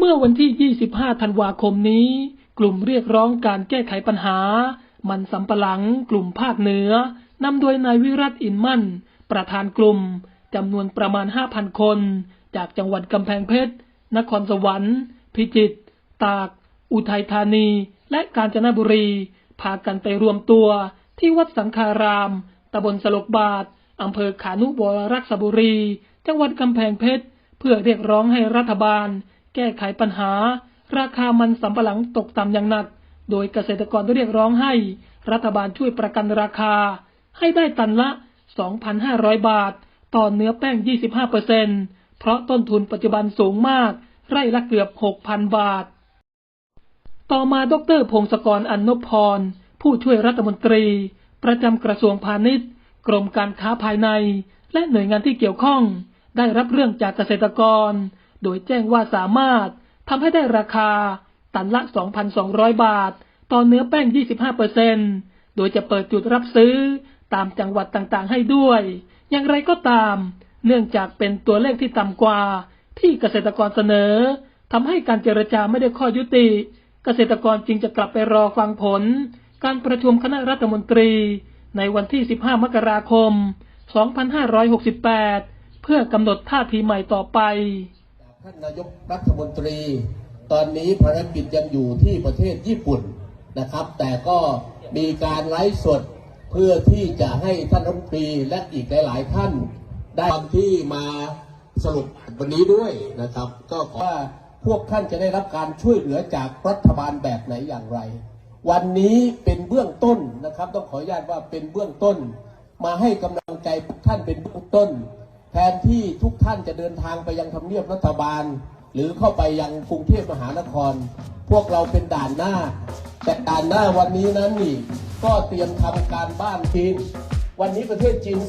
เมื่อวันที่ 25 ธันวาคมนี้ กลุ่มเรียกร้องการแก้ไขปัญหา มันสำปะหลัง กลุ่มภาคเหนือนำโดยนายวิรัตอินมั่น ประธานกลุ่มจำนวนประมาณ 5,000 คน จากจังหวัดกำแพงเพชร นครสวรรค์ พิจิตร ตาก อุทัยธานี และกาญจนบุรี พากันไปรวมตัว ที่วัดสังฆาราม ตำบลสลกบาทอำเภอขานุบวรรักษบุรี จังหวัดกำแพงเพชร เพื่อเรียกร้องให้รัฐบาล แก้ไขปัญหา ราคามันสำปะหลังตกต่ำอย่างหนัก โดยเกษตรกรได้เรียกร้องให้ รัฐบาลช่วยประกันราคา ให้ได้ตันละ 2,500 บาท ต่อเนื้อแป้ง 25%เพราะต้นทุนปัจจุบันสูงมาก ไร่ละเกือบ 6,000 บาท ต่อมาดรพงศกรอันนพพร ผู้ช่วยรัฐมนตรี ประจำกระทรวงพาณิชย์ กรมการค้าภายใน และหน่วยงานที่เกี่ยวข้อง ได้รับเรื่องจากเกษตรกร โดยแจ้งว่าสามารถทำให้ได้ราคาตันละ 2,200 บาท ต่อเนื้อแป้ง 25%โดยจะเปิดจุดรับซื้อตามจังหวัดต่างๆให้ด้วย อย่างไรก็ตาม เนื่องจากเป็นตัวเลขที่ต่ำกว่า ที่เกษตรกรเสนอทำให้การเจรจาไม่ได้ข้อยุติ เกษตรกรจึงจะกลับไปรอฟังผล การประชุมคณะรัฐมนตรี ในวันที่ 15 มกราคม 2568 เพื่อกำหนดท่าทีใหม่ต่อไป ท่านนายกรัฐมนตรี ตอนนี้ภารกิจยังอยู่ที่ประเทศญี่ปุ่นนะครับ แต่ก็มีการไลฟ์สดเพื่อที่จะให้ท่านรัฐมนตรีและอีกหลาย ๆ ท่านได้ทำที่มาสรุปวันนี้ด้วยนะครับ ก็ขอว่าพวกท่านจะได้รับการช่วยเหลือจากรัฐบาลแบบไหนอย่างไร วันนี้เป็นเบื้องต้นนะครับ ต้องขออนุญาตว่าเป็นเบื้องต้น มาให้กำลังใจท่านเป็นเบื้องต้น แทนที่ทุกท่านจะเดินทางไปยังทำเนียบรัฐบาล หรือเข้าไปยังกรุงเทพมหานคร พวกเราเป็นด่านหน้า แต่ด่านหน้าวันนี้นั้นนี่ก็เตรียมทำการบ้านจีน วันนี้ประเทศจีน